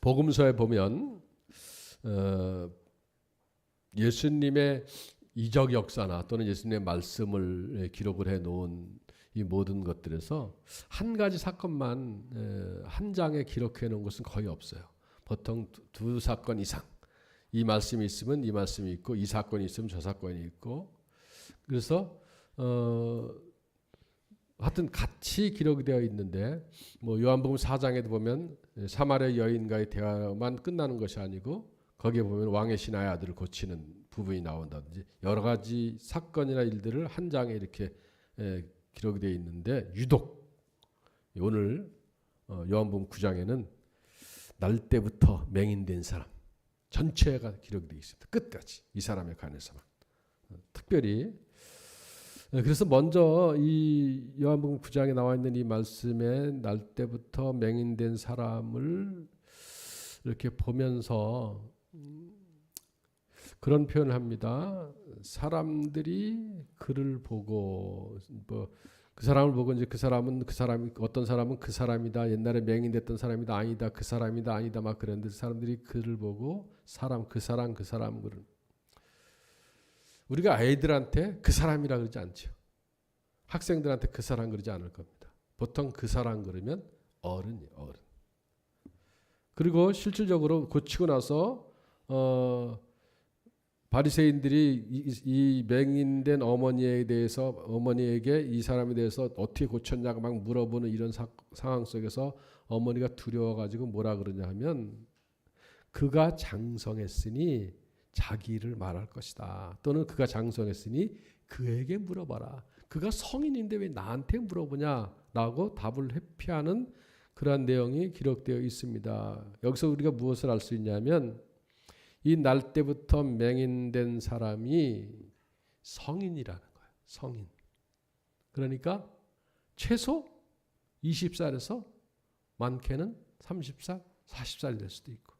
복음서에 보면 어, 예수님의 이적 역사나 또는 예수님의 말씀을 기록을 해 놓은 이 모든 것들에서 한 가지 사건만 에, 한 장에 기록해 놓은 것은 거의 없어요. 보통 두, 두 사건 이상. 이 말씀이 있으면 이 말씀이 있고 이 사건이 있으면 저 사건이 있고 그래서 어 하여튼 같이 기록이 되어 있는데 뭐 요한복음 4장에도 보면 사마리아 여인과의 대화만 끝나는 것이 아니고 거기에 보면 왕의 신하의 아들을 고치는 부분이 나온다든지 여러 가지 사건이나 일들을 한 장에 이렇게 에, 기록이 되어 있는데 유독 오늘 어, 요한복음 9장에는 날 때부터 맹인된 사람 전체가 기록이 되어 있습니다. 끝까지 이 사람에 관해서만 어, 특별히 네, 그래서 먼저 이 요한복음 9장에 나와 있는 이 말씀에 날 때부터 맹인된 사람을 이렇게 보면서 음, 그런 표현을 합니다. 사람들이 그를 보고 뭐 그 사람을 보고 이제 그 사람은 그 사람이 어떤 사람은 그 사람이다. 옛날에 맹인됐던 사람이다. 아니다. 그 사람이다. 아니다. 막 그랬는데 사람들이 그를 보고 사람 그 사람 그 사람 그런 우리가 아이들한테 그 사람이라 그러지 않죠. 학생들한테 그 사람 그러지 않을 겁니다. 보통 그 사람 그러면 어른이 어른. 그리고 실질적으로 고치고 나서 어 바리새인들이 이, 이 맹인된 어머니에 대해서 어머니에게 이 사람에 대해서 어떻게 고쳤냐고 막 물어보는 이런 사, 상황 속에서 어머니가 두려워 가지고 뭐라 그러냐 하면 그가 장성했으니 자기를 말할 것이다. 또는 그가 장성했으니 그에게 물어봐라. 그가 성인인데 왜 나한테 물어보냐 라고 답을 회피하는 그러한 내용이 기록되어 있습니다. 여기서 우리가 무엇을 알 수 있냐면 이 날 때부터 맹인된 사람이 성인이라는 거예요. 성인. 그러니까 최소 20살에서 많게는 30살, 40살 될 수도 있고.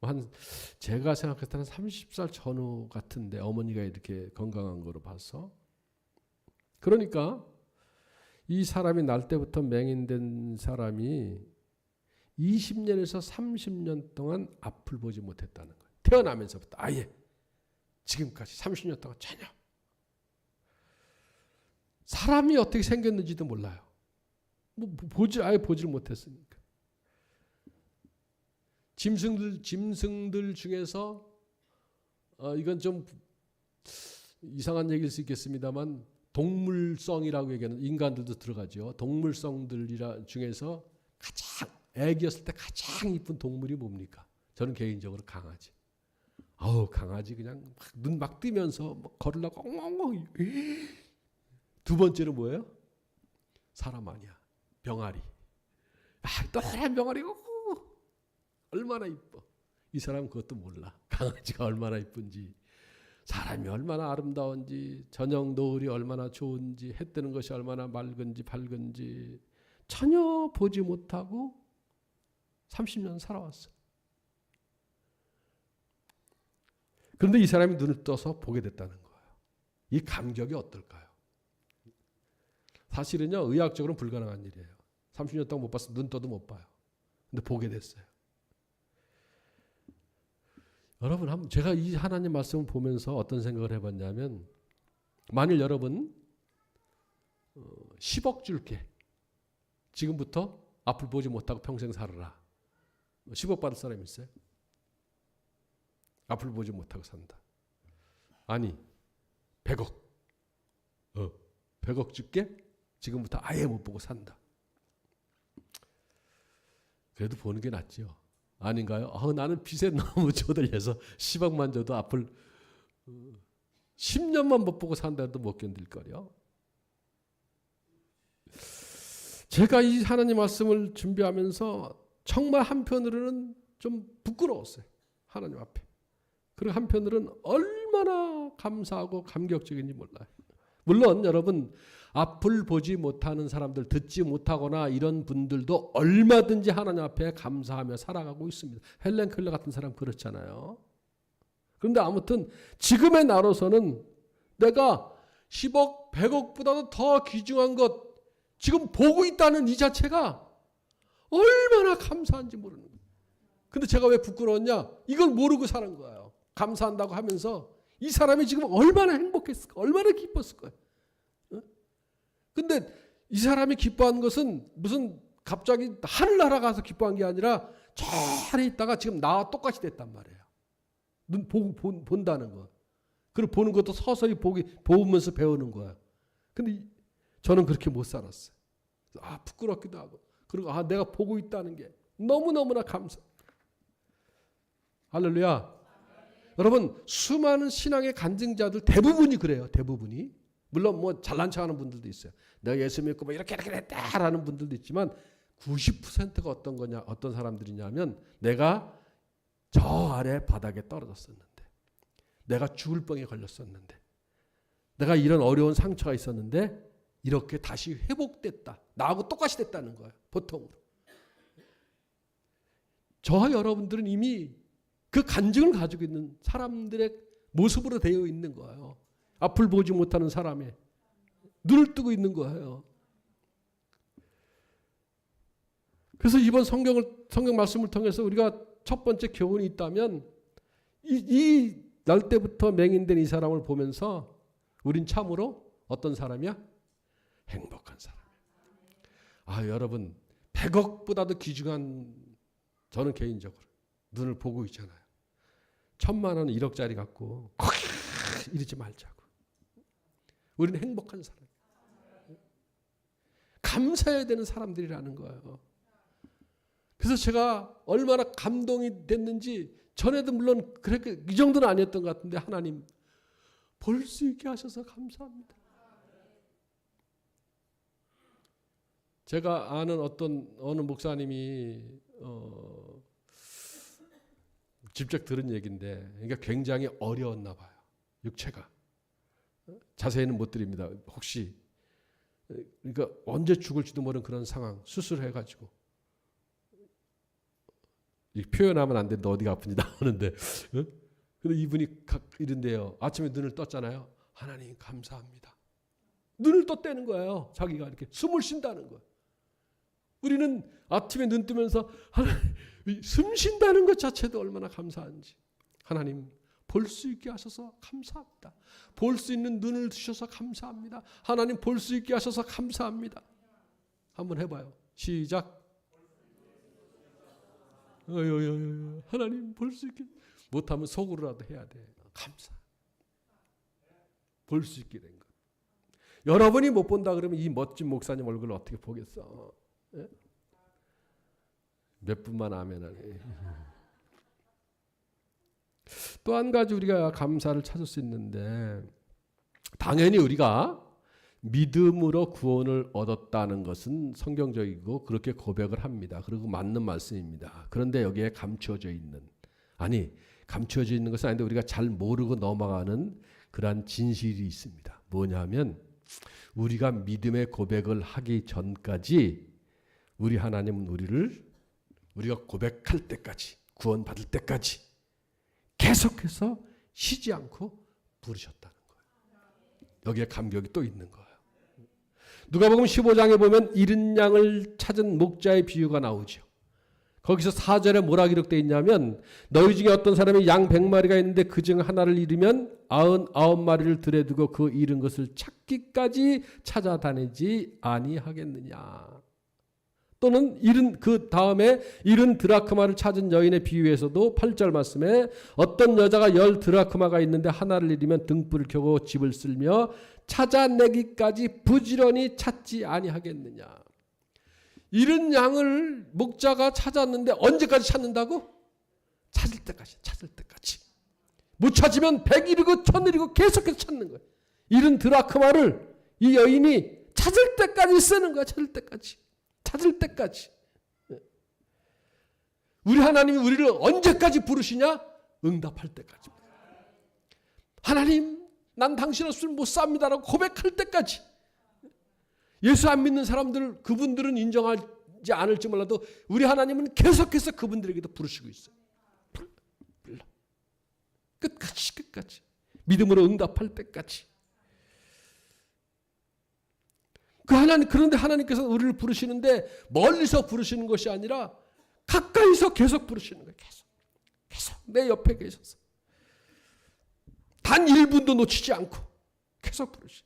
한 제가 생각했을 때는 30살 전후 같은데 어머니가 이렇게 건강한 거로 봐서 그러니까 이 사람이 날 때부터 맹인된 사람이 20년에서 30년 동안 앞을 보지 못했다는 거예요. 태어나면서부터 아예 지금까지 30년 동안 전혀 사람이 어떻게 생겼는지도 몰라요. 뭐 보지 아예 보지를 못했으니까. 짐승들 짐승들 중에서 어, 이건 좀 이상한 얘기일 수 있겠습니다만 동물성이라고 얘기하는 인간들도 들어가죠. 동물성들이라 중에서 가장 애기였을 때 가장 이쁜 동물이 뭡니까? 저는 개인적으로 강아지. 아우 강아지 그냥 눈 막 뜨면서 막 걸으려고 엉엉엉. 두 번째는 뭐예요? 사람 아니야. 병아리. 아, 또한 병아리가 얼마나 이뻐. 이 사람 그것도 몰라. 강아지가 얼마나 이쁜지. 사람이 얼마나 아름다운지, 저녁 노을이 얼마나 좋은지, 해 뜨는 것이 얼마나 맑은지, 밝은지 전혀 보지 못하고 30년 살아왔어. 그런데 이 사람이 눈을 떠서 보게 됐다는 거예요. 이 감격이 어떨까요? 사실은요, 의학적으로는 불가능한 일이에요. 30년 동안 못 봤어. 눈 떠도 못 봐요. 근데 보게 됐어요. 여러분, 한번 제가 이 하나님 말씀을 보면서 어떤 생각을 해봤냐면, 만일 여러분 10억 줄게. 지금부터 앞을 보지 못하고 평생 살아라. 10억 받을 사람 있어요? 앞을 보지 못하고 산다. 아니, 100억. 어, 100억 줄게. 지금부터 아예 못 보고 산다. 그래도 보는 게 낫죠. 아닌가요? 아, 나는 빚에 너무 쪼들려서 10억만 줘도 앞을 10년만 못 보고 산다도 못 견딜 거려. 제가 이 하나님 말씀을 준비하면서 정말 한편으로는 좀 부끄러웠어요. 하나님 앞에. 그리고 한편으로는 얼마나 감사하고 감격적인지 몰라요. 물론 여러분 앞을 보지 못하는 사람들 듣지 못하거나 이런 분들도 얼마든지 하나님 앞에 감사하며 살아가고 있습니다. 헬렌 클러 같은 사람 그렇잖아요. 그런데 아무튼 지금의 나로서는 내가 10억, 100억보다도 더 귀중한 것 지금 보고 있다는 이 자체가 얼마나 감사한지 모르는 거예요. 근데 제가 왜 부끄러웠냐? 이걸 모르고 사는 거예요. 감사한다고 하면서 이 사람이 지금 얼마나 행복했을까? 얼마나 기뻤을까요? 어? 근데 이 사람이 기뻐한 것은 무슨 갑자기 하늘나라 가서 기뻐한 게 아니라 저 안에 있다가 지금 나와 똑같이 됐단 말이에요. 눈 보고 본, 본다는 거. 그리고 보는 것도 서서히 보기 보면서 배우는 거예요. 근데 이- 저는 그렇게 못 살았어요. 아 부끄럽기도 하고 그리고 아 내가 보고 있다는 게 너무 너무나 감사. 할렐루야. 여러분 수많은 신앙의 간증자들 대부분이 그래요. 대부분이 물론 뭐 잘난 척하는 분들도 있어요. 내가 예수 믿고 뭐 이렇게 이렇게 했다라는 분들도 있지만 90%가 어떤 거냐 어떤 사람들이냐면 내가 저 아래 바닥에 떨어졌었는데 내가 죽을 병에 걸렸었는데 내가 이런 어려운 상처가 있었는데 이렇게 다시 회복됐다. 나하고 똑같이 됐다는 거예요. 보통으로. 저와 여러분들은 이미 그 간증을 가지고 있는 사람들의 모습으로 되어 있는 거예요. 앞을 보지 못하는 사람의 눈을 뜨고 있는 거예요. 그래서 이번 성경을 성경 말씀을 통해서 우리가 첫 번째 교훈이 있다면 이 날 때부터 맹인된 이 사람을 보면서 우린 참으로 어떤 사람이야? 행복한 사람. 아 여러분 100억보다도 귀중한 저는 개인적으로 눈을 보고 있잖아요. 천만 원 1억짜리 갖고 이러지 말자고. 우리는 행복한 사람. 감사해야 되는 사람들이라는 거예요. 그래서 제가 얼마나 감동이 됐는지 전에도 물론 그렇게 이 정도는 아니었던 것 같은데 하나님 볼 수 있게 하셔서 감사합니다. 제가 아는 어떤 어느 목사님이 어, 직접 들은 얘기인데, 그러니까 굉장히 어려웠나 봐요. 육체가 자세히는 못 드립니다. 혹시 그러니까 언제 죽을지도 모르는 그런 상황 수술해 가지고 이 표현하면 안 되는데 어디가 아픈지 나오는데, 어? 근데 이분이 각 이런데요. 아침에 눈을 떴잖아요. 하나님 감사합니다. 눈을 떴다는 거예요. 자기가 이렇게 숨을 쉰다는 거예요. 우리는 아침에 눈 뜨면서 하나님 숨 쉰다는 것 자체도 얼마나 감사한지. 하나님 볼 수 있게 하셔서 감사합니다. 볼 수 있는 눈을 주셔서 감사합니다. 하나님 볼 수 있게 하셔서 감사합니다. 한번 해봐요. 시작. 하나님 볼 수 있게 못하면 속으로라도 해야 돼. 감사. 볼 수 있게 된 것. 여러분이 못 본다 그러면 이 멋진 목사님 얼굴을 어떻게 보겠어? 예? 몇 분만 아멘하네. 또 한 가지 우리가 감사를 찾을 수 있는데 당연히 우리가 믿음으로 구원을 얻었다는 것은 성경적이고 그렇게 고백을 합니다. 그리고 맞는 말씀입니다. 그런데 여기에 감추어져 있는 아니 감추어져 있는 것은 아닌데 우리가 잘 모르고 넘어가는 그러한 진실이 있습니다. 뭐냐면 우리가 믿음의 고백을 하기 전까지 우리 하나님은 우리를 우리가 고백할 때까지 구원받을 때까지 계속해서 쉬지 않고 부르셨다는 거예요. 여기에 감격이 또 있는 거예요. 누가복음 15장에 보면 이른 양을 찾은 목자의 비유가 나오죠. 거기서 4절에 뭐라 기록되어 있냐면 너희 중에 어떤 사람이 양 100마리가 있는데 그 중 하나를 잃으면 99마리를 들에 두고 그 잃은 것을 찾기까지 찾아다니지 아니하겠느냐. 또는 잃은 그 다음에 잃은 드라크마를 찾은 여인의 비유에서도 8절 말씀에 어떤 여자가 열 드라크마가 있는데 하나를 잃으면 등불을 켜고 집을 쓸며 찾아내기까지 부지런히 찾지 아니하겠느냐. 잃은 양을 목자가 찾았는데 언제까지 찾는다고? 찾을 때까지, 찾을 때까지. 못 찾으면 백 이르고 천 이르고 계속해서 찾는 거예요. 잃은 드라크마를 이 여인이 찾을 때까지 쓰는 거야, 찾을 때까지. 찾을 때까지. 우리 하나님이 우리를 언제까지 부르시냐? 응답할 때까지. 하나님, 난 당신 없으면 못 삽니다라고 고백할 때까지. 예수 안 믿는 사람들, 그분들은 인정하지 않을지 몰라도 우리 하나님은 계속해서 그분들에게도 부르시고 있어요. 끝까지, 끝까지. 믿음으로 응답할 때까지. 그 하나님 그런데 하나님께서 우리를 부르시는데 멀리서 부르시는 것이 아니라 가까이서 계속 부르시는 거예요. 계속. 계속 내 옆에 계셔서. 단 1분도 놓치지 않고 계속 부르시.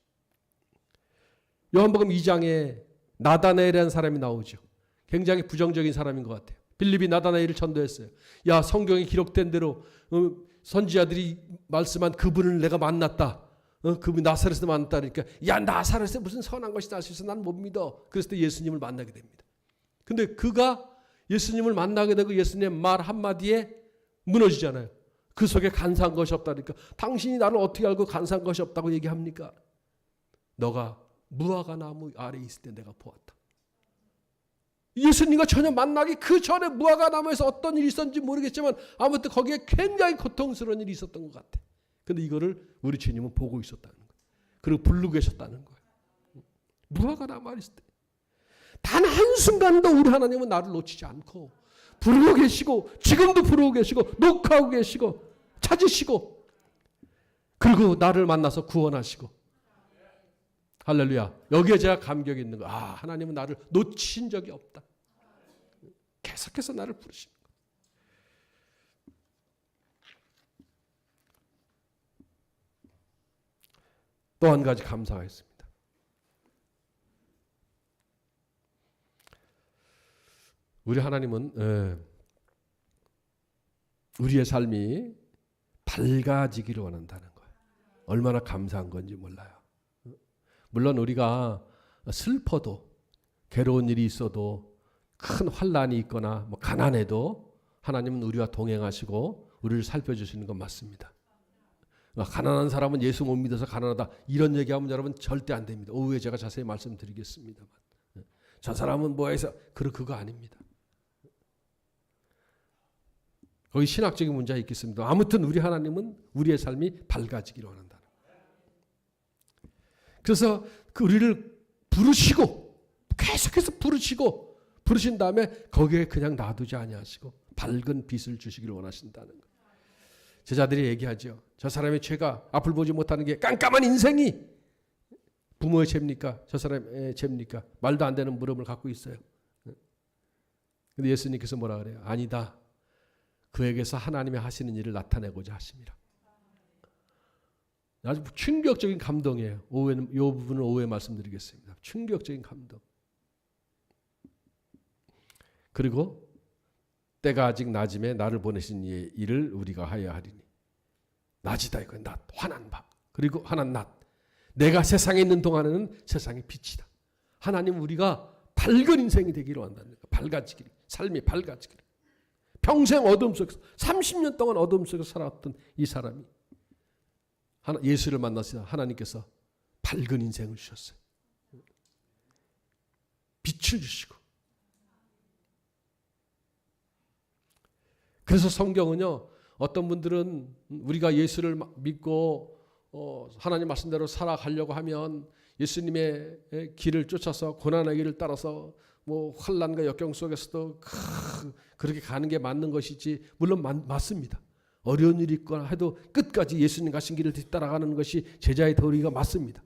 요한복음 2장에 나다나엘이라는 사람이 나오죠. 굉장히 부정적인 사람인 것 같아요. 빌립이 나다나엘을 전도했어요. 야 성경에 기록된 대로 어, 선지자들이 말씀한 그분을 내가 만났다. 어, 그분 나사렛에서 만났다 그러니까 야 나사렛에 무슨 선한 것이 있어 난못 믿어. 그래서 또 예수님을 만나게 됩니다. 근데 그가 예수님을 만나게 되고 예수님 말 한마디에 무너지잖아요. 그 속에 간사한 것이 없다니까 당신이 나를 어떻게 알고 간사한 것이 없다고 얘기합니까? 너가 무화과 나무 아래 있을 때 내가 보았다. 예수님과 전혀 만나기 그 전에 무화과 나무에서 어떤 일이 있었는지 모르겠지만 아무튼 거기에 굉장히 고통스러운 일이 있었던 것 같아. 근데 이거를 우리 주님은 보고 있었다는 거예요. 그리고 부르고 계셨다는 거예요. 무화과 나무 아래 있을 때. 단 한순간도 우리 하나님은 나를 놓치지 않고 부르고 계시고 지금도 부르고 계시고 녹화하고 계시고 찾으시고 그리고 나를 만나서 구원하시고 할렐루야. 여기에 제가 감격이 있는 거. 아, 하나님은 나를 놓친 적이 없다. 계속해서 나를 거. 또 한 가지 감사가 있습니다. 우리 하나님은 예, 우리의 삶이 밝아지기를 원한다는 거예요. 얼마나 감사한 건지 몰라요. 물론 우리가 슬퍼도 괴로운 일이 있어도 큰 환란이 있거나 뭐 가난해도 하나님은 우리와 동행하시고 우리를 살펴주시는 건 맞습니다. 가난한 사람은 예수 못 믿어서 가난하다 이런 얘기하면 여러분 절대 안 됩니다. 오후에 제가 자세히 말씀드리겠습니다만 저 사람은 뭐 해서 그런 그거 아닙니다. 거기 신학적인 문제가 있겠습니다. 아무튼 우리 하나님은 우리의 삶이 밝아지기를 원한다. 그래서 그 우리를 부르시고 계속해서 부르시고 부르신 다음에 거기에 그냥 놔두지 아니하시고 밝은 빛을 주시기를 원하신다는 거예요. 제자들이 얘기하죠. 저 사람의 죄가 앞을 보지 못하는 게 깜깜한 인생이 부모의 죄입니까? 저 사람의 죄입니까? 말도 안 되는 물음을 갖고 있어요. 근데 예수님께서 뭐라 그래요? 아니다. 그에게서 하나님의 하시는 일을 나타내고자 하심이라. 아주 충격적인 감동이에요. 오후에는 이 부분을 오후에 말씀드리겠습니다. 충격적인 감동. 그리고 때가 아직 낮음에 나를 보내신 이의 일을 우리가 하여 하리니 낮이다 이거 낮 환한 밤 그리고 환한 낮 내가 세상에 있는 동안에는 세상의 빛이다. 하나님 우리가 밝은 인생이 되기를 원한다는 거예요. 밝아지기를 삶이 밝아지기를 평생 어둠 속에서 30년 동안 어둠 속에서 살았던 이 사람이 하나, 예수를 만나서 하나님께서 밝은 인생을 주셨어요. 빛을 주시고. 그래서 성경은요, 어떤 분들은 우리가 예수를 믿고 어, 하나님 말씀대로 살아가려고 하면 예수님의 길을 쫓아서 고난의 길을 따라서 뭐 환란과 역경 속에서도 그렇게 가는 게 맞는 것이지 물론 맞, 맞습니다. 어려운 일이 있거나 해도 끝까지 예수님 가신 길을 뒤따라가는 것이 제자의 도리가 맞습니다.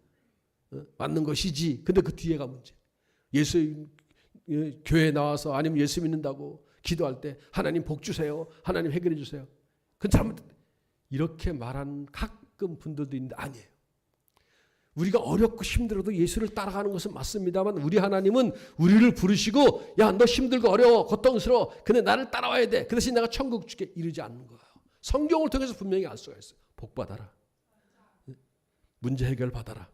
어? 맞는 것이지. 근데 그 뒤에가 문제. 예수 예, 교회 나와서 아니면 예수 믿는다고 기도할 때 하나님 복 주세요. 하나님 해결해 주세요. 그건 잘못 이렇게 말하는 가끔 분들도 있는데 아니에요. 우리가 어렵고 힘들어도 예수를 따라가는 것은 맞습니다만 우리 하나님은 우리를 부르시고 야 너 힘들고 어려워 고통스러워 근데 나를 따라와야 돼. 그 대신 내가 천국 주게 이르지 않는 거예요. 성경을 통해서 분명히 알 수가 있어요. 복 받아라. 문제 해결 받아라.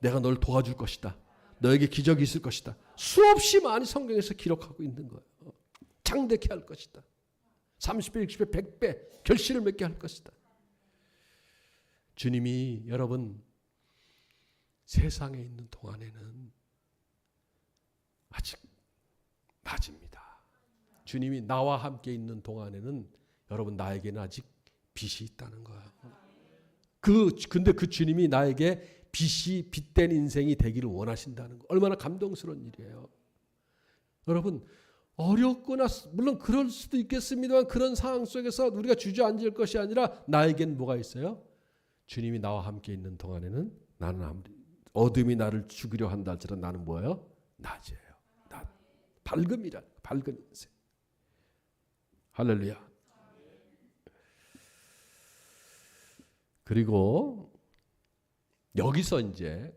내가 널 도와줄 것이다. 너에게 기적이 있을 것이다. 수없이 많이 성경에서 기록하고 있는 거예요. 창대케 할 것이다. 30배, 60배, 100배 결실을 맺게 할 것이다. 주님이 여러분 세상에 있는 동안에는 아직 낮입니다. 주님이 나와 함께 있는 동안에는 여러분 나에게는 아직 빛이 있다는 거예요. 그 근데 그 주님이 나에게 빛이 빛된 인생이 되기를 원하신다는 거 얼마나 감동스러운 일이에요. 여러분 어렵거나 물론 그럴 수도 있겠습니다만 그런 상황 속에서 우리가 주저앉을 것이 아니라 나에겐 뭐가 있어요? 주님이 나와 함께 있는 동안에는 나는 아무리 어둠이 나를 죽이려 한다 할지라도 나는 뭐예요? 낮이에요. 낮. 밝음이라 밝은 인생. 할렐루야. 그리고 여기서 이제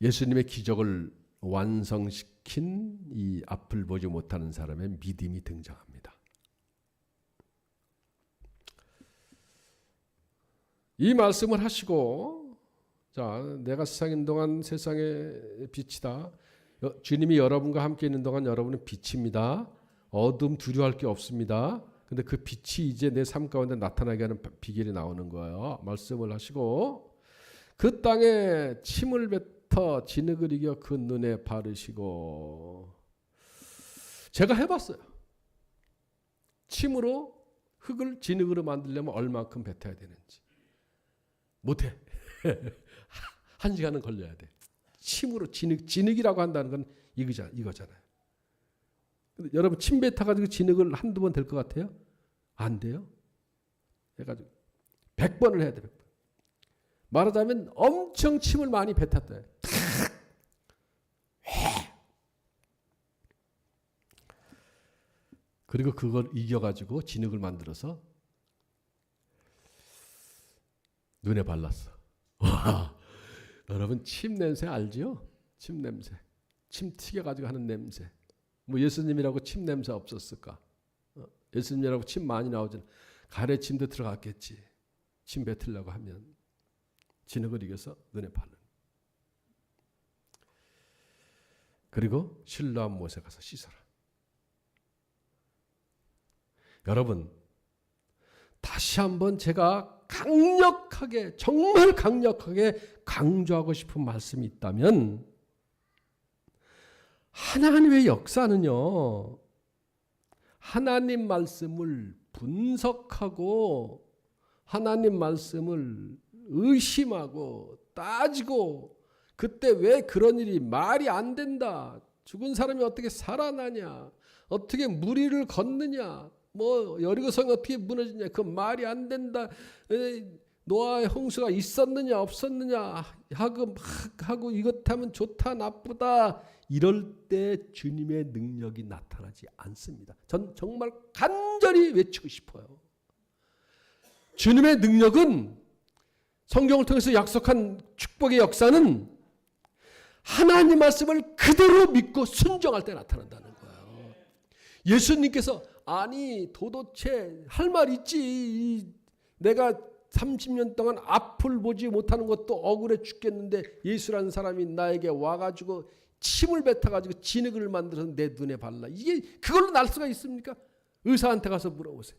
예수님의 기적을 완성시킨 이 앞을 보지 못하는 사람의 믿음이 등장합니다. 이 말씀을 하시고 자 내가 세상 있는 동안 세상의 빛이다. 여- 주님이 여러분과 함께 있는 동안 여러분은 빛입니다. 어둠 두려워할 게 없습니다. 근데 그 빛이 이제 내 삶 가운데 나타나게 하는 비결이 나오는 거예요. 말씀을 하시고 그 땅에 침을 뱉 어 진흙을 이겨 그 눈에 바르시고 제가 해봤어요. 침으로 흙을 진흙으로 만들려면 얼마큼 뱉어야 되는지 못해. 한 시간은 걸려야 돼. 침으로 진흙 진흙이라고 한다는 건 이거잖아, 이거잖아요. 근데 여러분 침 뱉어가지고 진흙을 한두 번 될 것 같아요? 안 돼요. 해가지고 100번을 해야 돼. 100번. 말하자면 엄청 침을 많이 뱉었다. 그리고 그걸 이겨가지고 진흙을 만들어서 눈에 발랐어. 와, 여러분 침 냄새 알지요? 침 냄새. 침 튀겨가지고 하는 냄새. 뭐 예수님이라고 침 냄새 없었을까? 어? 예수님이라고 침 많이 나오잖아. 가래침도 들어갔겠지. 침 뱉으려고 하면 진흙을 이겨서 눈에 바른. 그리고 실로암 못에 가서 씻어라. 여러분 다시 한번 제가 강력하게 정말 강력하게 강조하고 싶은 말씀이 있다면 하나님의 역사는요. 하나님 말씀을 분석하고 하나님 말씀을 의심하고 따지고 그때 왜 그런 일이 말이 안 된다. 죽은 사람이 어떻게 살아나냐? 어떻게 무리를 걷느냐? 뭐 여리고성이 어떻게 무너지냐? 그 말이 안 된다. 노아의 홍수가 있었느냐 없었느냐 하고 막 하고 이것 하면 좋다 나쁘다 이럴 때 주님의 능력이 나타나지 않습니다. 전 정말 간절히 외치고 싶어요. 주님의 능력은 성경을 통해서 약속한 축복의 역사는 하나님 말씀을 그대로 믿고 순종할 때 나타난다는 거예요. 예수님께서 아니 도도체 할 말 있지 이 내가 30년 동안 앞을 보지 못하는 것도 억울해 죽겠는데 예수라는 사람이 나에게 와가지고 침을 뱉어가지고 진흙을 만들어서 내 눈에 발라 이게 그걸로 날 수가 있습니까? 의사한테 가서 물어보세요.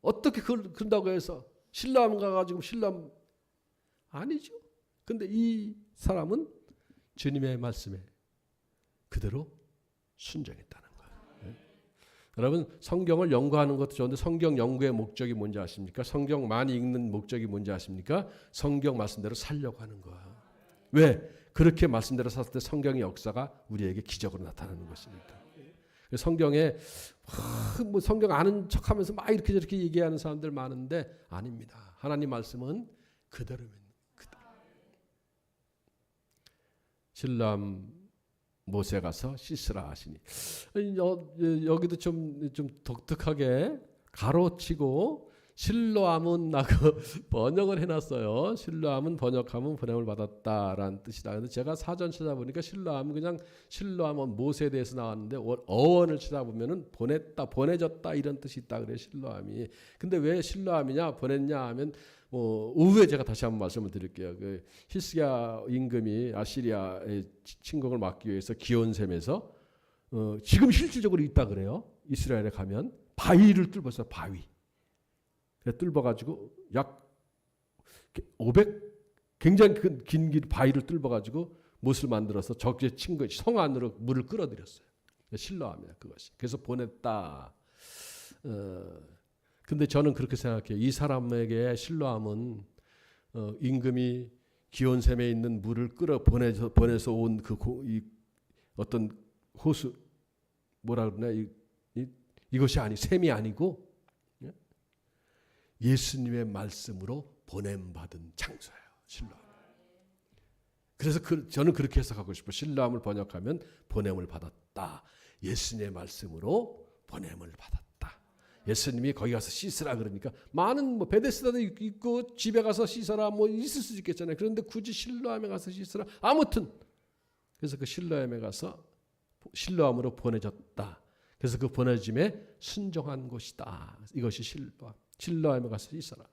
어떻게 그걸 그런다고 해서 신라암 가가지고 신라암 아니죠. 근데 이 사람은 주님의 말씀에 그대로 순종했다는 거예요. 네. 여러분 성경을 연구하는 것도 좋은데 성경 연구의 목적이 뭔지 아십니까? 성경 많이 읽는 목적이 뭔지 아십니까? 성경 말씀대로 살려고 하는 거야. 왜? 그렇게 말씀대로 샀을 때 성경의 역사가 우리에게 기적으로 나타나는 것입니다. 성경에 하, 뭐 성경 아는 척하면서 막 이렇게 저렇게 얘기하는 사람들 많은데 아닙니다. 하나님 말씀은 그대로입니다. 그대로. 신람 못에 가서 씻으라 하시니 여, 여기도 좀, 좀 독특하게 가로치고 실로암은 나그 번역을 해놨어요. 실로암은 번역하면 보냄을 받았다라는 뜻이다. 근데 제가 사전 찾아보니까 실로암은 그냥 실로암은 모세에 대해서 나왔는데 어원을 찾아보면은 보냈다, 보내졌다 이런 뜻이 있다 그래 실로암이. 근데 왜 실로암이냐 보냈냐 하면 뭐 우후에 제가 다시 한번 말씀을 드릴게요. 그 히스기야 임금이 아시리아의 침공을 막기 위해서 기온샘에서 어, 지금 실질적으로 있다 그래요. 이스라엘에 가면 바위를 뚫어서 바위. 뚫어가지고 약 500 굉장히 긴, 긴 바위를 뚫어가지고 못을 만들어서 적재 친 것이 성 안으로 물을 끌어들였어요. 신라합니다 그것이. 그래서 보냈다. 어, 근데 저는 그렇게 생각해요. 이 사람에게 신라함은 어, 임금이 기온샘에 있는 물을 끌어 보내서 보내서 온그 어떤 호수 뭐라 그러나 이, 이, 이것이 아니 샘이 아니고 예수님의 말씀으로 보냄 받은 장소예요. 신라함. 그래서 그, 저는 그렇게 해석하고 싶어. 신라함을 번역하면 보냄을 받았다. 예수님의 말씀으로 보냄을 받았다. 예수님이 거기 가서 씻으라 그러니까 많은 뭐 베데스다도 있고 집에 가서 씻어라 뭐 있을 수 있겠잖아요. 그런데 굳이 실로암에 가서 씻으라 아무튼 그래서 그 실로암에 가서 실로암으로 보내졌다. 그래서 그 보내짐에 순종한 곳이다. 이것이 실로암. 실로암에 가서 씻어라.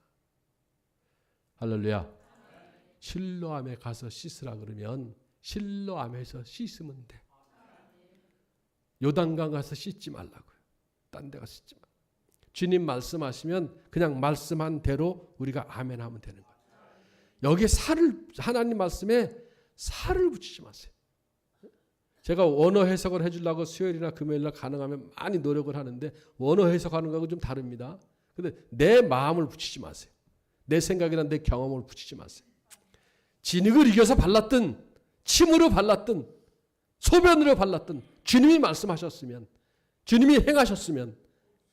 할렐루야. 실로암에 가서 씻으라 그러면 실로암에서 씻으면 돼. 요단강 가서 씻지 말라고요. 딴 데 가서 씻지 마. 주님 말씀하시면 그냥 말씀한 대로 우리가 아멘 하면 되는 거예요. 여기에 살을 하나님 말씀에 살을 붙이지 마세요. 제가 원어 해석을 해주려고 수요일이나 금요일날 가능하면 많이 노력을 하는데 원어 해석하는 거하고 좀 다릅니다. 근데 내 마음을 붙이지 마세요. 내 생각이나 내 경험을 붙이지 마세요. 진흙을 이겨서 발랐든 침으로 발랐든 소변으로 발랐든 주님이 말씀하셨으면 주님이 행하셨으면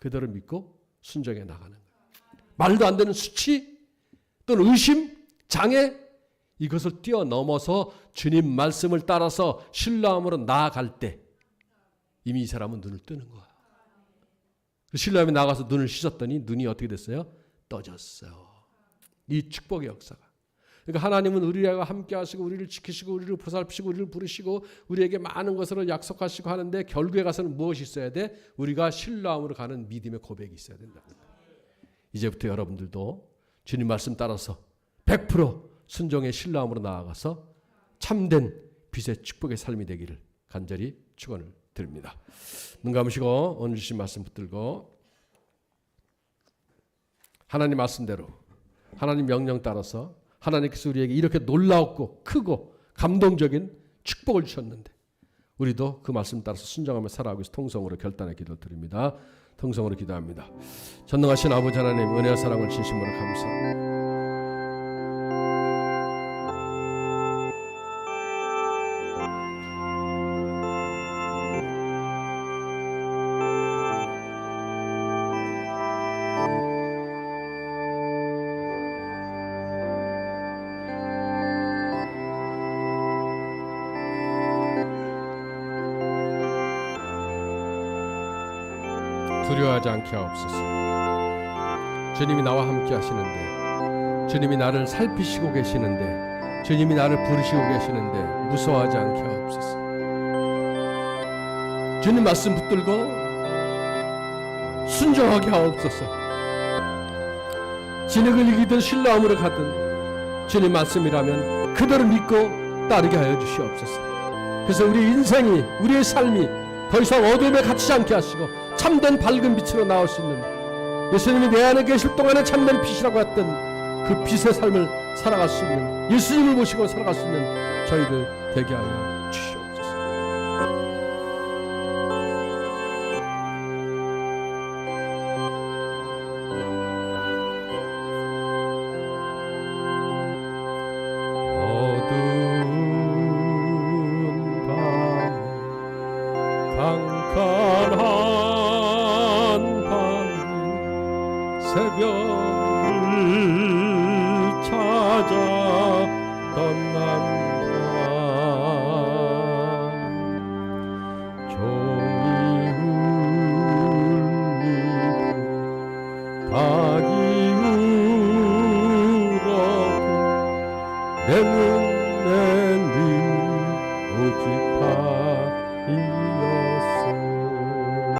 그대로 믿고 순종해 나가는 거예요. 말도 안 되는 수치 또는 의심, 장애 이것을 뛰어넘어서 주님 말씀을 따라서 신뢰함으로 나아갈 때 이미 이 사람은 눈을 뜨는 거야. 신뢰함에 나가서 눈을 씻었더니 눈이 어떻게 됐어요? 떠졌어요. 이 축복의 역사가. 그러니까 하나님은 우리와 함께 하시고 우리를 지키시고 우리를 보살피시고 우리를 부르시고 우리에게 많은 것을 약속하시고 하는데 결국에 가서는 무엇이 있어야 돼? 우리가 신뢰함으로 가는 믿음의 고백이 있어야 된다. 이제부터 여러분들도 주님 말씀 따라서 100% 순종의 신뢰함으로 나아가서 참된 빛의 축복의 삶이 되기를 간절히 축원을 드립니다. 눈 감으시고 오늘 주신 말씀 붙들고 하나님 말씀대로 하나님 명령 따라서 하나님께서 우리에게 이렇게 놀라웠고 크고 감동적인 축복을 주셨는데 우리도 그 말씀 따라서 순종하며 살아가기 위해서 통성으로 결단의 기도를 드립니다. 통성으로 기도합니다. 전능하신 아버지 하나님 은혜와 사랑을 진심으로 감사합니다. 두려워하지 않게 하옵소서. 주님이 나와 함께 하시는데, 주님이 나를 살피시고 계시는데, 주님이 나를 부르시고 계시는데 무서워하지 않게 하옵소서. 주님 말씀 붙들고 순종하게 하옵소서. 진흙을 이기든 신뢰함으로 가든 주님 말씀이라면 그대로 믿고 따르게 하여 주시옵소서. 그래서 우리 인생이 우리의 삶이 더 이상 어둠에 갇히지 않게 하시고 참된 밝은 빛으로 나올 수 있는 예수님이 내 안에 계실 동안에 참된 빛이라고 했던 그 빛의 삶을 살아갈 수 있는 예수님을 모시고 살아갈 수 있는 저희들 되게 하여